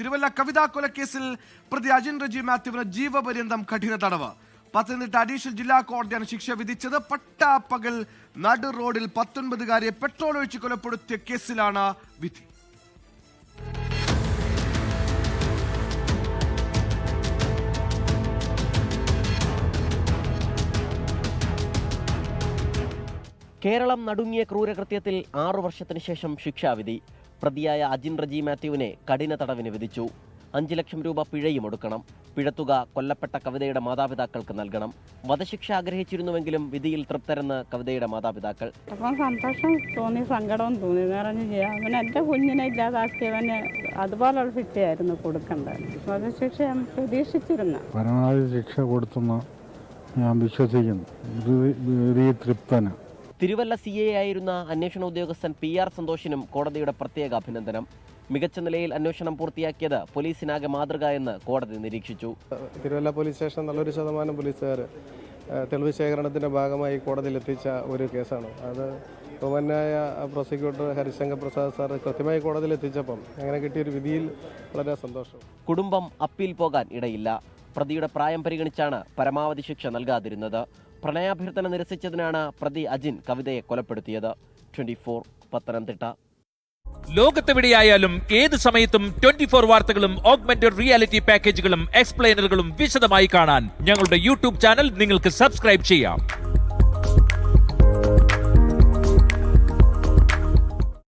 തിരുവല്ല കവിതാ കൊലക്കേസിൽ പ്രതി അജിൻ റജി മാത്യുവിന് ജീവപര്യന്തം കഠിന തടവ്. പത്തനംതിട്ട അഡീഷണൽ ജില്ലാ കോടതിയാണ് ശിക്ഷ വിധിച്ചത്. പട്ടാപ്പകൽ നടു റോഡിൽ പത്തൊൻപതുകാരിയെ പെട്രോൾ ഒഴിച്ച് കൊലപ്പെടുത്തിയ കേസിലാണ് വിധി. കേരളം നടുങ്ങിയ ക്രൂരകൃത്യത്തിൽ ആറു വർഷത്തിനു ശേഷം ശിക്ഷാവിധി. പ്രതിയായ അജിൻ റജി മാത്യുവിനെ കഠിന തടവിന് വിധിച്ചു. അഞ്ചു ലക്ഷം രൂപ പിഴയും ഒടുക്കണം പിഴത്തുക കൊല്ലപ്പെട്ട കവിതയുടെ മാതാപിതാക്കൾക്ക് നൽകണം. വധശിക്ഷ ആഗ്രഹിച്ചിരുന്നുവെങ്കിലും വിധിയിൽ തൃപ്തരെന്ന് കവിതയുടെ മാതാപിതാക്കൾ. അപ്പം സന്തോഷം തോന്നി സങ്കടവും തോന്നി. നിറഞ്ഞു ചെയ്യാം. അവൻ എന്റെ കുഞ്ഞിനെ ഇല്ലാതാക്കിയവന് അതുപോലുള്ള ശിക്ഷയായിരുന്നു കൊടുക്കേണ്ടത്. വധശിക്ഷ ഞാൻ പ്രതീക്ഷിച്ചിരുന്നു. പരമാവധി ശിക്ഷ കൊടുത്തെന്ന് ഞാൻ വിശ്വസിക്കുന്നു. ഇത് ഇത് തൃപ്തന തിരുവല്ല സി എ ആയിരുന്ന അന്വേഷണ ഉദ്യോഗസ്ഥൻ പി ആർ സന്തോഷിനും കോടതിയുടെ പ്രത്യേക അഭിനന്ദനം. മികച്ച നിലയിൽ അന്വേഷണം പൂർത്തിയാക്കിയത് പോലീസിനാകെ മാതൃക എന്ന് കോടതി നിരീക്ഷിച്ചു. തിരുവല്ല പോലീസ് സ്റ്റേഷൻ നല്ലൊരു ശതമാനം പോലീസുകാർ തെളിവ് ശേഖരണത്തിന്റെ ഭാഗമായി കോടതിയിൽ എത്തിച്ച ഒരു കേസാണ്. അത് ബഹുമാനായ പ്രോസിക്യൂട്ടർ ഹരിശങ്കർ പ്രസാദ് സാർ കൃത്യമായി കോടതിയിൽ എത്തിച്ചപ്പം അങ്ങനെ കിട്ടിയൊരു വിധിയിൽ വളരെ സന്തോഷം. കുടുംബം അപ്പീൽ പോകാൻ ഇടയില്ല. പ്രതിയുടെ പ്രായം പരിഗണിച്ചാണ് പരമാവധി ശിക്ഷ നൽകാതിരുന്നത്. പ്രണയാഭ്യർത്ഥന നിരസിച്ചതിനാണ് പ്രതി അജിൻ കവിതയെ കൊലപ്പെടുത്തിയത്. Twenty four Pathanamthitta. ലോകത്തെവിടെയായാലും ഏത് സമയത്തും ട്വന്റി ഫോർ വാർത്തകളും ഓഗ്മെന്റഡ് റിയാലിറ്റി പാക്കേജുകളും എക്സ്പ്ലെയിനറുകളും വിശദമായി കാണാൻ ഞങ്ങളുടെ യൂട്യൂബ് ചാനൽ നിങ്ങൾക്ക് സബ്സ്ക്രൈബ് ചെയ്യാം.